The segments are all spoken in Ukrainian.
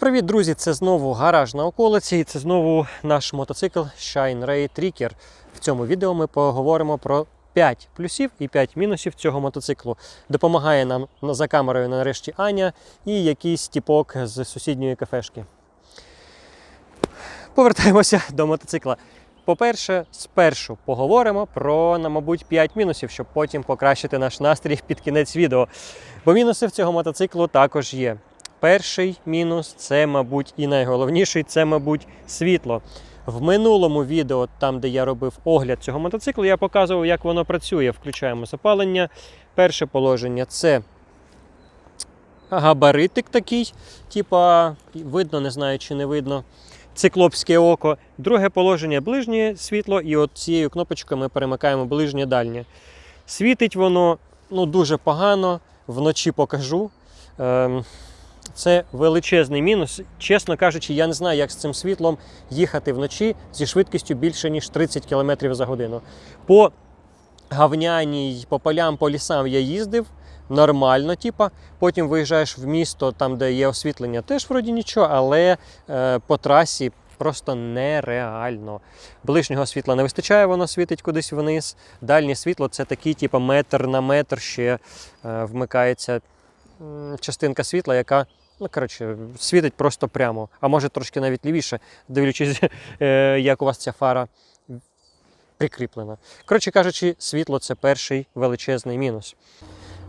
Привіт, друзі! Це знову гараж на околиці, і це знову наш мотоцикл Shine Ray Tricker. В цьому відео ми поговоримо про 5 плюсів і 5 мінусів цього мотоциклу. Допомагає нам за камерою нарешті Аня і якийсь тіпок з сусідньої кафешки. Повертаємося до мотоцикла. По-перше, спершу поговоримо про, на, мабуть, 5 мінусів, щоб потім покращити наш настрій під кінець відео. Бо мінуси в цього мотоциклу також є. Перший мінус це, мабуть, і найголовніший це, мабуть, світло. В минулому відео, там, де я робив огляд цього мотоциклу, я показував, як воно працює. Включаємо запалення. Перше положення це габаритик такий, типа видно, не знаю, чи не видно. Циклопське око. Друге положення ближнє світло, і от цією кнопочкою ми перемикаємо ближнє дальнє. Світить воно ну, дуже погано, вночі покажу. Ем, це величезний мінус. Чесно кажучи, я не знаю, як з цим світлом їхати вночі зі швидкістю більше, ніж 30 км за годину. По гавняній, по полям, по лісам я їздив. Нормально, типа. Потім виїжджаєш в місто, там, де є освітлення, теж вроді нічого, але е, по трасі просто нереально. Ближнього світла не вистачає, воно світить кудись вниз. Дальнє світло це такий, типа, метр на метр ще е, вмикається частинка світла, яка. Ну, коротше, світить просто прямо, а може трошки навіть лівіше, дивлячись, е, як у вас ця фара прикріплена. Коротше кажучи, світло це перший величезний мінус.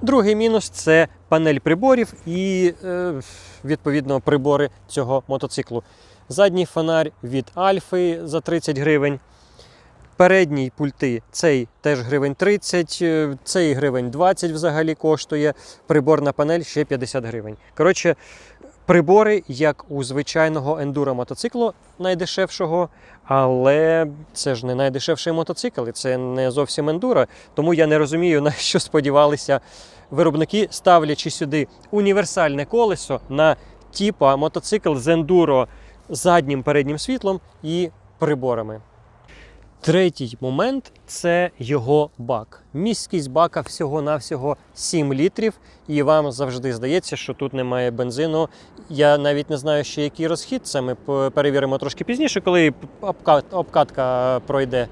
Другий мінус це панель приборів і, е, відповідно, прибори цього мотоциклу. Задній фонарь від Альфи за 30 гривень. Передній пульти цей теж гривень 30, е, цей гривень 20 взагалі коштує. Приборна панель ще 50 гривень. Коротше, прибори, як у звичайного ендуро мотоциклу, найдешевшого, але це ж не найдешевший мотоцикл, і це не зовсім ендуро. Тому я не розумію, на що сподівалися виробники, ставлячи сюди універсальне колесо на типа мотоцикл з ендуро заднім переднім світлом і приборами. Третій момент це його бак. Міськість бака всього-навсього 7 літрів, і вам завжди здається, що тут немає бензину. Я навіть не знаю, ще який розхід. Це ми перевіримо трошки пізніше, коли обкатка пройде.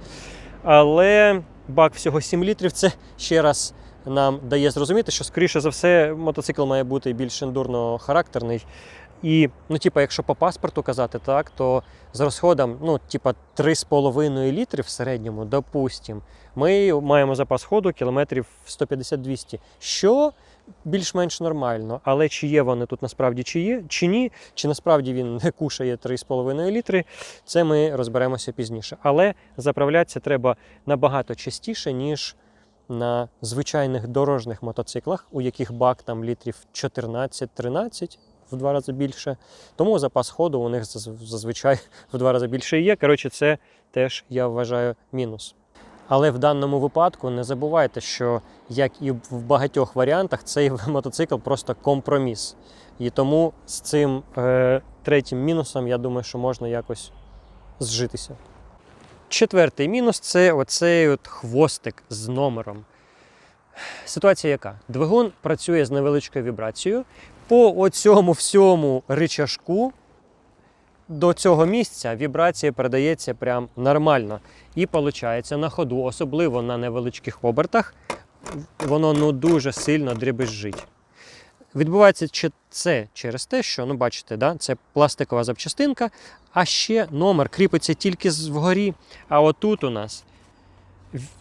Але бак всього 7 літрів. Це ще раз нам дає зрозуміти, що, скоріше за все, мотоцикл має бути більш ендурно характерний. І, ну, типа, якщо по паспорту казати так, то з розходом, ну, типа, 3,5 літри в середньому, допустим, ми маємо запас ходу кілометрів 150-200, що більш-менш нормально. Але чи є вони тут насправді чи є, чи ні, чи насправді він не кушає 3,5 літри, це ми розберемося пізніше. Але заправлятися треба набагато частіше, ніж на звичайних дорожніх мотоциклах, у яких бак там літрів 14-13 в два рази більше. Тому запас ходу у них зазвичай в два рази більше є. Коротше, це теж я вважаю мінус. Але в даному випадку не забувайте, що як і в багатьох варіантах, цей мотоцикл просто компроміс. І тому з цим е, третім мінусом, я думаю, що можна якось зжитися. Четвертий мінус це оцей от хвостик з номером. Ситуація яка? Двигун працює з невеличкою вібрацією. По оцьому всьому ричажку до цього місця вібрація передається прям нормально. І виходить на ходу, особливо на невеличких обертах, воно ну дуже сильно дребезжить. Відбувається це через те, що, ну бачите, да, це пластикова запчастинка, а ще номер кріпиться тільки вгорі. А отут у нас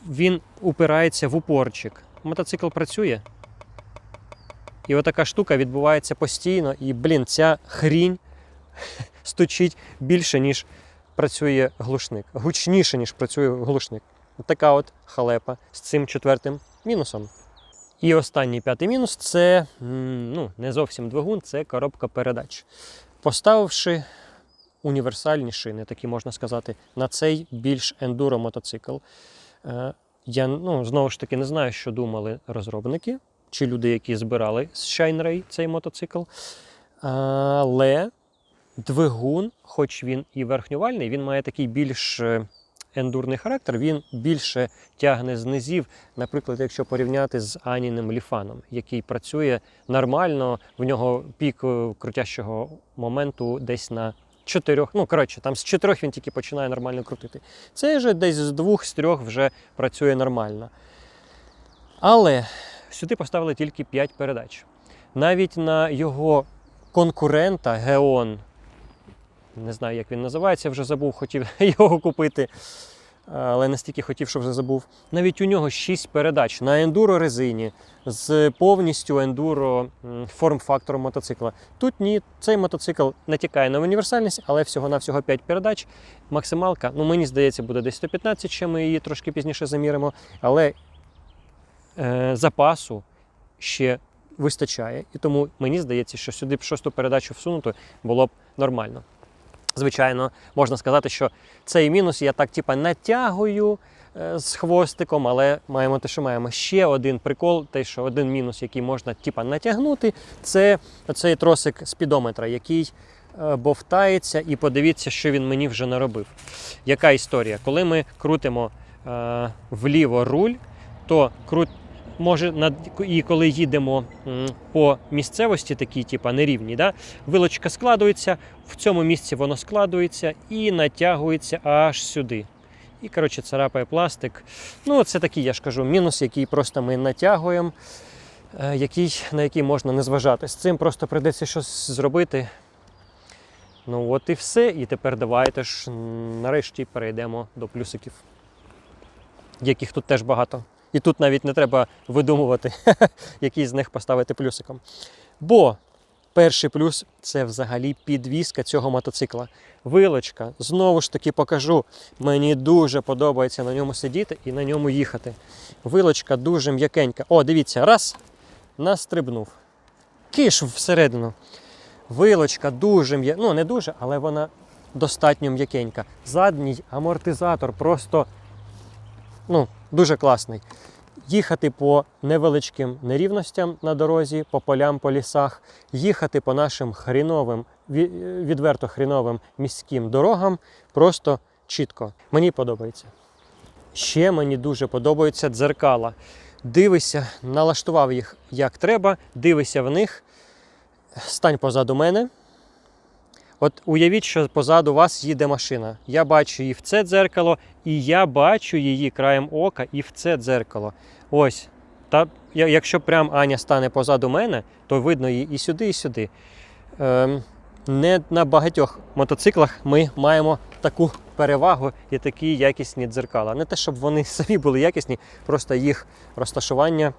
він упирається в упорчик. Мотоцикл працює. І отака штука відбувається постійно, і, блін, ця хрінь стучить більше, ніж працює глушник. Гучніше, ніж працює глушник. Така от халепа з цим четвертим мінусом. І останній п'ятий мінус це ну, не зовсім двигун, це коробка передач. Поставивши універсальні шини, такі можна сказати, на цей більш ендуро мотоцикл. е, Я ну, знову ж таки не знаю, що думали розробники чи люди, які збирали з Shine Ray цей мотоцикл. Але двигун, хоч він і верхнювальний, він має такий більш е, ендурний характер, він більше тягне з низів, наприклад, якщо порівняти з Аніним ліфаном, який працює нормально, в нього пік е, крутящого моменту десь на чотирьох. Ну, коротше, там з чотирьох він тільки починає нормально крутити. Цей же десь з двох, з трьох вже працює нормально. Але сюди поставили тільки 5 передач. Навіть на його конкурента Геон, не знаю, як він називається, вже забув, хотів його купити, але настільки хотів, що вже забув. Навіть у нього 6 передач на ендуро резині з повністю ендуро форм-фактором мотоцикла. Тут ні, цей мотоцикл натякає на універсальність, але всього-навсього 5 передач. Максималка, ну мені здається, буде десь 115, ще ми її трошки пізніше заміримо. Але запасу ще вистачає. І тому мені здається, що сюди б шосту передачу всунути було б нормально. Звичайно, можна сказати, що цей мінус я так типа натягую е, з хвостиком, але маємо те, що маємо. Ще один прикол, те, що один мінус, який можна типа натягнути, це цей тросик спідометра, який е, бовтається, і подивіться, що він мені вже наробив. Яка історія? Коли ми крутимо е, вліво руль, то крут, може над і коли їдемо по місцевості, такій, типа нерівній, да, вилочка складується, в цьому місці воно складується і натягується аж сюди. І, коротше, царапає пластик. Ну, це такий, я ж кажу, мінус, який просто ми натягуємо, е, який, на який можна не зважати. З цим просто прийдеться щось зробити. Ну, от і все. І тепер давайте ж нарешті перейдемо до плюсиків, яких тут теж багато. І тут навіть не треба видумувати, який з них поставити плюсиком. Бо перший плюс це взагалі підвізка цього мотоцикла. Вилочка, знову ж таки покажу. Мені дуже подобається на ньому сидіти і на ньому їхати. Вилочка дуже м'якенька. О, дивіться, раз, настрибнув. Киш всередину. Вилочка дуже м'я... Ну, не дуже, але вона достатньо м'якенька. Задній амортизатор просто ну, дуже класний. Їхати по невеличким нерівностям на дорозі, по полям, по лісах, їхати по нашим хріновим, відверто хріновим міським дорогам просто чітко. Мені подобається. Ще мені дуже подобаються дзеркала. Дивися, налаштував їх як треба, дивися в них, стань позаду мене. От уявіть, що позаду вас їде машина. Я бачу її в це дзеркало, і я бачу її краєм ока і в це дзеркало. Ось. Та якщо прям Аня стане позаду мене, то видно її і сюди, і сюди. Ем, не на багатьох мотоциклах ми маємо таку перевагу і такі якісні дзеркала. Не те, щоб вони самі були якісні, просто їх розташування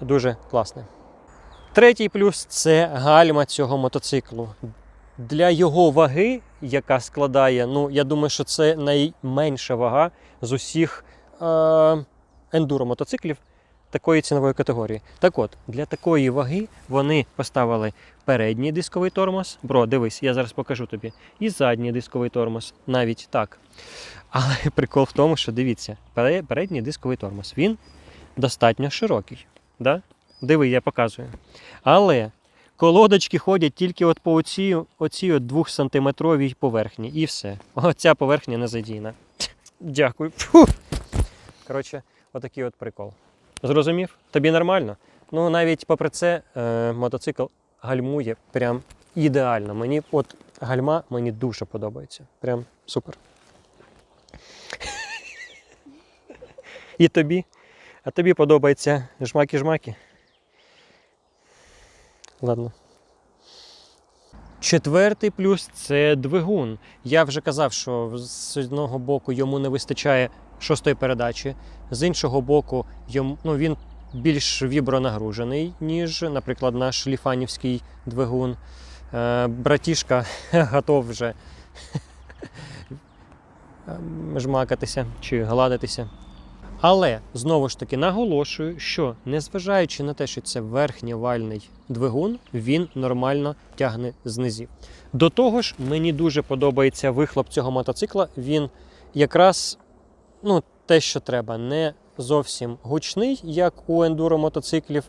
дуже класне. Третій плюс це гальма цього мотоциклу. Для його ваги, яка складає, ну я думаю, що це найменша вага з усіх е, ендуро мотоциклів такої цінової категорії. Так от, для такої ваги вони поставили передній дисковий тормоз. Бро, дивись, я зараз покажу тобі. І задній дисковий тормоз, навіть так. Але прикол в тому, що дивіться, передній дисковий тормоз він достатньо широкий. Да? Диви, я показую. Але колодочки ходять тільки от по оцій, оцій от 2-сантиметровій поверхні. І все. Оця поверхня незадійна. Дякую. Фу. Коротше, отакий от прикол. Зрозумів? Тобі нормально? Ну, навіть попри це, е, мотоцикл гальмує прям ідеально. Мені от гальма мені дуже подобається. Прям супер. І тобі? А тобі подобається жмаки-жмаки? Ладно. Четвертий плюс це двигун. Я вже казав, що з одного боку йому не вистачає шостої передачі, з іншого боку, йому, ну, він більш вібронагружений, ніж, наприклад, наш ліфанівський двигун. Е, братішка готов вже ем, жмакатися чи гладитися. Але знову ж таки наголошую, що незважаючи на те, що це верхньовальний двигун, він нормально тягне з низів. До того ж, мені дуже подобається вихлоп цього мотоцикла. Він якраз ну, те, що треба, не зовсім гучний, як у ендуро мотоциклів,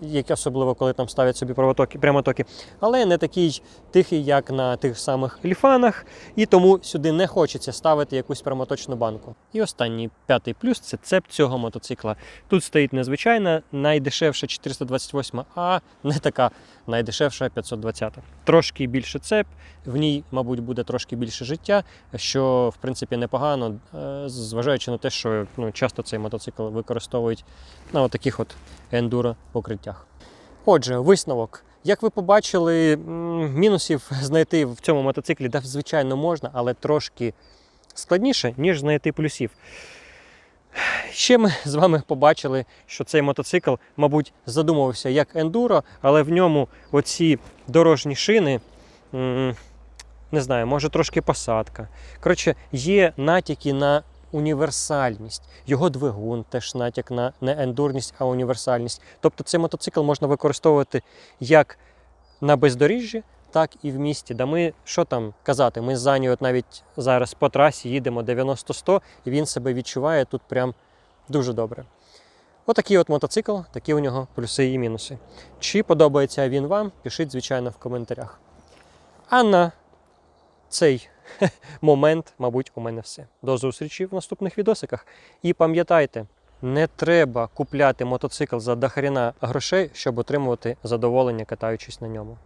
як особливо коли там ставлять собі правотоки, прямотоки, але не такий тихий, як на тих самих ліфанах, і тому сюди не хочеться ставити якусь прямоточну банку. І останній п'ятий плюс це цеп цього мотоцикла. Тут стоїть незвичайна, найдешевша 428, а не така найдешевша 520. Трошки більше цеп, в ній, мабуть, буде трошки більше життя, що в принципі непогано, е, зважаючи на те, що ну, часто цей мотоцикл використовують на таких от ендуро покриттях. Отже, висновок. Як ви побачили, мінусів знайти в цьому мотоциклі, да, звичайно, можна, але трошки складніше, ніж знайти плюсів. Ще ми з вами побачили, що цей мотоцикл, мабуть, задумувався як ендуро, але в ньому оці дорожні шини, не знаю, може трошки посадка. Коротше, є натяки на універсальність. Його двигун теж натяк на не ендурність, а універсальність. Тобто цей мотоцикл можна використовувати як на бездоріжжі, так і в місті. Да ми що там казати? Ми з Заню от навіть зараз по трасі їдемо 90-100, і він себе відчуває тут прям дуже добре. Отакий от мотоцикл, такі у нього плюси і мінуси. Чи подобається він вам, пишіть, звичайно, в коментарях. А на цей момент, мабуть, у мене все. До зустрічі в наступних відосиках. І пам'ятайте, не треба купляти мотоцикл за дохріна грошей, щоб отримувати задоволення, катаючись на ньому.